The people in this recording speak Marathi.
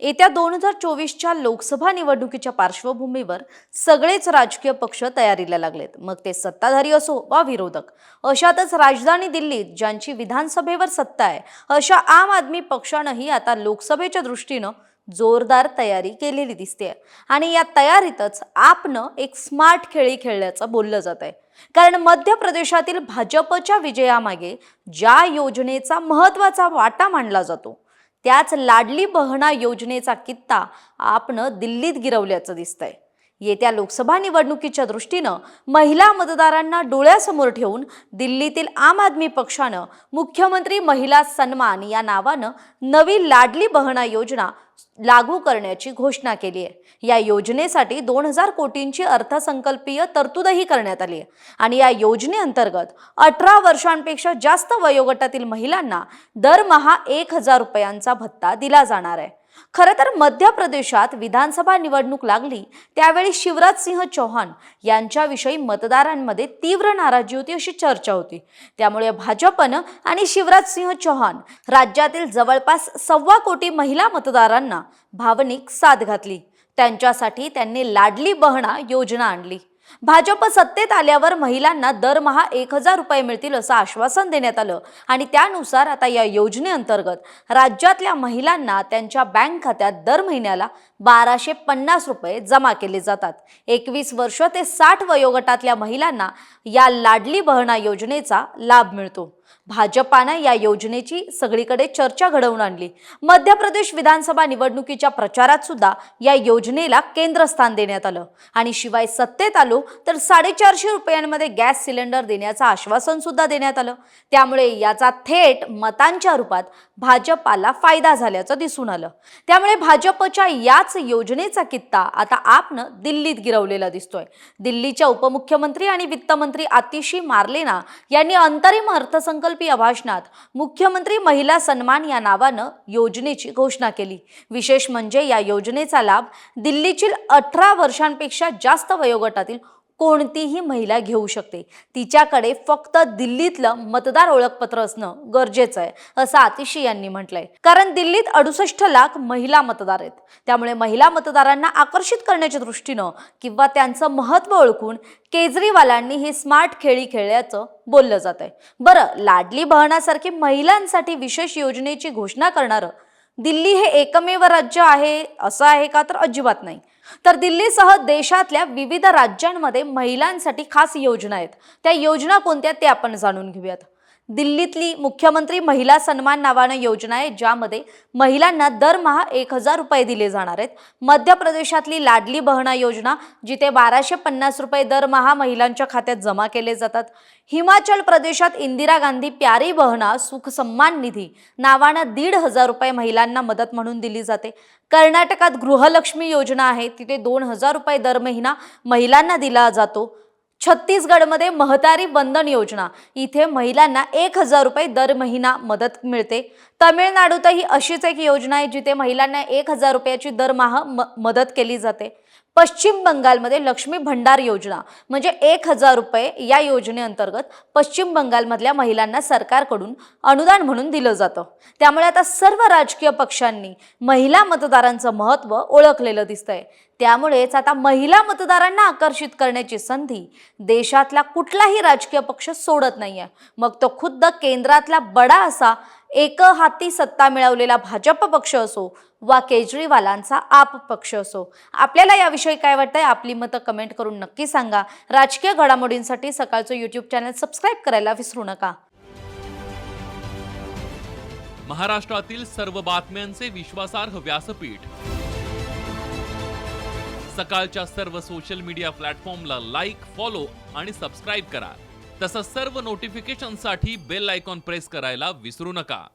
येत्या दोन हजार चोवीसच्या लोकसभा निवडणुकीच्या पार्श्वभूमीवर सगळेच राजकीय पक्ष तयारीला लागलेत. मग ते सत्ताधारी असो वा विरोधक अशातच राजधानी दिल्लीत ज्यांची विधानसभेवर सत्ता आहे अशा आम आदमी पक्षानंही आता लोकसभेच्या दृष्टीनं जोरदार तयारी केलेली दिसते आणि या तयारीतच आपनं एक स्मार्ट खेळी खेळल्याचं बोललं जात आहे कारण मध्य प्रदेशातील भाजपच्या विजयामागे ज्या योजनेचा महत्त्वाचा वाटा मानला जातो त्याच लाडली बहना योजनेचा कित्ता आपण दिल्लीत गिरवल्याचं दिसतंय. येत्या लोकसभा निवडणुकीच्या दृष्टीनं महिला मतदारांना डोळ्यासमोर ठेवून दिल्लीतील आम आदमी पक्षानं मुख्यमंत्री महिला सन्मान या नावानं नवी लाडली बहना योजना लागू करण्याची घोषणा केली आहे. या योजनेसाठी दोन हजार कोटींची अर्थसंकल्पीय तरतूदही करण्यात आली आहे. आणि या योजनेअंतर्गत अठरा वर्षांपेक्षा जास्त वयोगटातील महिलांना दरमहा एक हजार रुपयांचा भत्ता दिला जाणार आहे. खरं तर मध्य प्रदेशात विधानसभा निवडणूक लागली त्यावेळी शिवराज सिंह चौहान यांच्याविषयी मतदारांमध्ये तीव्र नाराजी होती अशी चर्चा होती. त्यामुळे भाजपनं आणि शिवराज सिंह चौहान राज्यातील जवळपास सव्वा कोटी महिला मतदारांना भावनिक साथ घातली. त्यांच्यासाठी त्यांनी लाडली बहणा योजना आणली. भाजप सत्तेत आल्यावर महिलांना दरमहा एक हजार रुपये मिळतील असं आश्वासन देण्यात आलं. आणि त्यानुसार आता या योजनेअंतर्गत राज्यातल्या महिलांना त्यांच्या बँक खात्यात दर महिन्याला बाराशे पन्नास रुपये जमा केले जातात. एकवीस वर्ष ते साठ वयोगटातल्या महिलांना या लाडली बहना योजनेचा लाभ मिळतो. भाजपानं या योजनेची सगळीकडे चर्चा घडवून आणली. मध्य प्रदेश विधानसभा निवडणुकीच्या प्रचारात सुद्धा या योजनेला केंद्रस्थान देण्यात आलं. आणि शिवाय सत्तेत आलो तर साडेचारशे रुपयांमध्ये गॅस सिलेंडर देण्याचं आश्वासन सुद्धा देण्यात आलं. त्यामुळे याचा थेट मतांच्या रूपात भाजपाला फायदा झाल्याचं दिसून आलं. त्यामुळे भाजपच्या याच योजनेचा कित्ता आता आपनं दिल्लीत गिरवलेला दिसतोय. दिल्लीच्या उपमुख्यमंत्री आणि वित्तमंत्री आतिशी मार्लेना यांनी अंतरिम अर्थसंकल्पीय भाषणात मुख्यमंत्री महिला सन्मान या नावानं योजनेची घोषणा केली. विशेष म्हणजे या योजनेचा लाभ दिल्लीतील अठरा वर्षांपेक्षा जास्त वयोगटातील कोणतीही महिला घेऊ शकते. तिच्याकडे फक्त दिल्लीतलं मतदार ओळखपत्र असणं गरजेचं आहे असं आतिशी यांनी म्हटलंय. कारण दिल्लीत अडुसष्ट लाख महिला मतदार आहेत. त्यामुळे महिला मतदारांना आकर्षित करण्याच्या दृष्टीनं किंवा त्यांचं महत्त्व ओळखून केजरीवालांनी ही स्मार्ट खेळी खेळल्याचं बोललं जात आहे बरं लाडली बहनासारखी महिलांसाठी विशेष योजनेची घोषणा करणारं दिल्ली हे एकमेव राज्य आहे असं आहे का? तर अजिबात नाही. तर दिल्लीसह देशातल्या विविध राज्यांमध्ये महिलांसाठी खास योजना आहेत. त्या योजना कोणत्या ते आपण जाणून घेऊयात. दिल्लीतली मुख्यमंत्री महिला सन्मान नावानं योजना आहे ज्यामध्ये महिलांना दरमहा एक हजार रुपये दिले जाणार आहेत. मध्य प्रदेशातली लाडली बहना योजना जिथे बाराशे पन्नास रुपये दरमहा महिलांच्या खात्यात जमा केले जातात. हिमाचल प्रदेशात इंदिरा गांधी प्यारी बहना सुख सन्मान निधी नावानं दीड हजार रुपये महिलांना मदत म्हणून दिली जाते. कर्नाटकात गृहलक्ष्मी योजना आहे तिथे दोन हजार रुपये दर महिना महिलांना दिला जातो. छत्तीसगडमध्ये महतारी बंधन योजना. इथे महिलांना एक हजार रुपये दर महिना मदत मिळते. तमिळनाडूतही अशीच एक योजना आहे जिथे महिलांना एक हजार रुपयाची दरमहा म मदत केली जाते. पश्चिम बंगालमध्ये लक्ष्मी भंडार योजना म्हणजे एक हजार रुपये या योजनेअंतर्गत पश्चिम बंगालमधल्या महिलांना सरकारकडून अनुदान म्हणून दिलं जातं. त्यामुळे आता सर्व राजकीय पक्षांनी महिला मतदारांचं महत्त्व ओळखलेलं दिसतंय. त्यामुळेच आता महिला मतदारांना आकर्षित करण्याची संधी देशातला कुठलाही राजकीय पक्ष सोडत नाहीये. मग तो खुद्द केंद्रातला बडा असा एक हाती सत्ता मिळवलेला भाजप पक्ष असो वा केजरीवालांचा आप पक्ष असो. आपल्याला याविषयी काय वाटतंय? आपली मतं कमेंट करून नक्की सांगा. राजकीय घडामोडींसाठी सकाळचं यूट्यूब चॅनल सबस्क्राईब करायला विसरू नका. महाराष्ट्रातील सर्व बातम्यांचे विश्वासार्ह व्यासपीठ. सकाळच्या सर्व सोशल मीडिया प्लॅटफॉर्मला लाईक फॉलो आणि सबस्क्राईब करा. तसंच सर्व नोटिफिकेशनसाठी बेल आयकॉन प्रेस करायला विसरू नका.